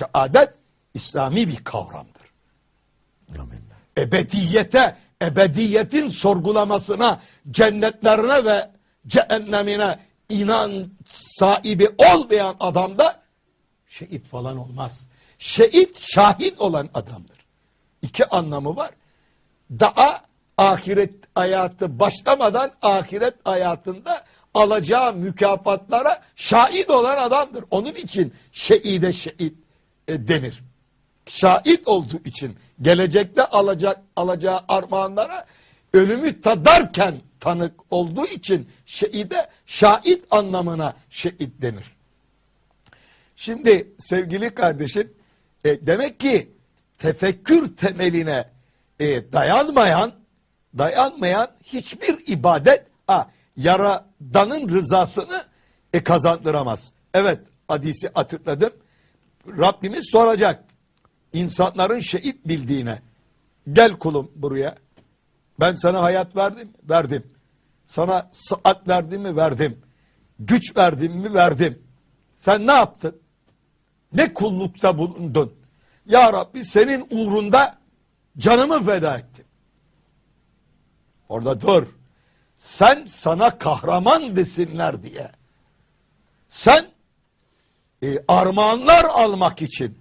Şehadet İslami bir kavramdır. Amin. Ebediyete, ebediyetin sorgulamasına, cennetlerine ve cehennemine inan sahibi olmayan adamda şehit falan olmaz. Şehit şahit olan adamdır. İki anlamı var. Daha ahiret hayatı başlamadan ahiret hayatında alacağı mükafatlara şahit olan adamdır. Onun için şehide şehit e, denir. Şahit olduğu için gelecekte alacak alacağı armağanlara ölümü tadarken tanık olduğu için şehide şahit anlamına şehit denir. Şimdi sevgili kardeşim e, demek ki tefekkür temeline e, dayanmayan dayanmayan hiçbir ibadet ha, yaradanın rızasını e, kazandıramaz. Evet hadisi hatırladım. Rabbimiz soracak. İnsanların şehit bildiğine. Gel kulum buraya. Ben sana hayat verdim verdim. Sana saat verdim mi verdim. Güç verdim mi verdim. Sen ne yaptın? Ne kullukta bulundun? Ya Rabbi senin uğrunda canımı feda ettim. Orada dur. Sen sana kahraman desinler diye. Sen e, armağanlar almak için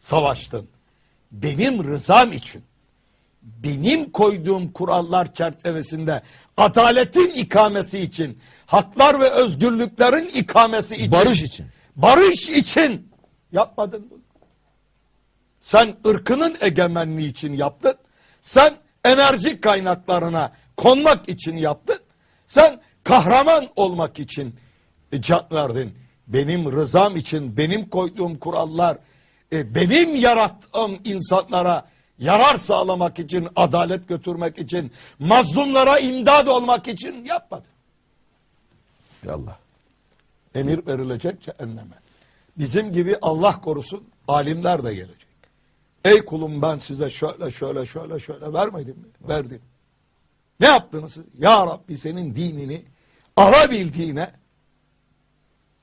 savaştın. Benim rızam için, benim koyduğum kurallar çerçevesinde adaletin ikamesi için, haklar ve özgürlüklerin ikamesi için, Barış için. barış için yapmadın bunu. Sen ırkının egemenliği için yaptın. Sen enerji kaynaklarına konmak için yaptın. Sen kahraman olmak için can verdin. Benim rızam için, benim koyduğum kurallar, e, benim yarattığım insanlara yarar sağlamak için, adalet götürmek için, mazlumlara imdad olmak için yapmadı. Ya Allah. Emir verilecek cehenneme. Bizim gibi Allah korusun alimler de gelecek. Ey kulum ben size şöyle şöyle şöyle şöyle vermedim mi? Verdim. Ne yaptınız? Ya Rabbi senin dinini alabildiğine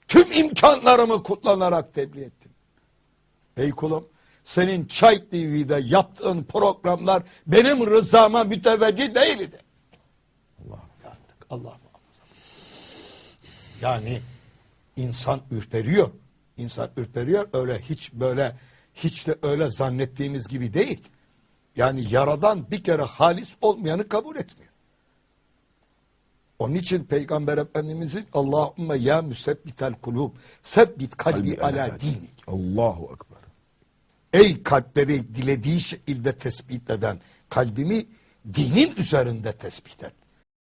tüm imkanlarımı kullanarak tebliğ ettim. Ey kulum senin Çay TV'de yaptığın programlar benim rızama müteveccih değildi. Allah. Yandık. Allah muhafaza. Yani insan ürperiyor. İnsan ürperiyor öyle hiç böyle hiç de öyle zannettiğimiz gibi değil. Yani yaradan bir kere halis olmayanı kabul etmiyor. Onun için Peygamber Efendimizin Allahümme ya müsebbitel kulub sebbit kalbi ala dinik. Allahu Ekber. Ey kalpleri dilediği şekilde tespit eden kalbimi dinin üzerinde tespit et.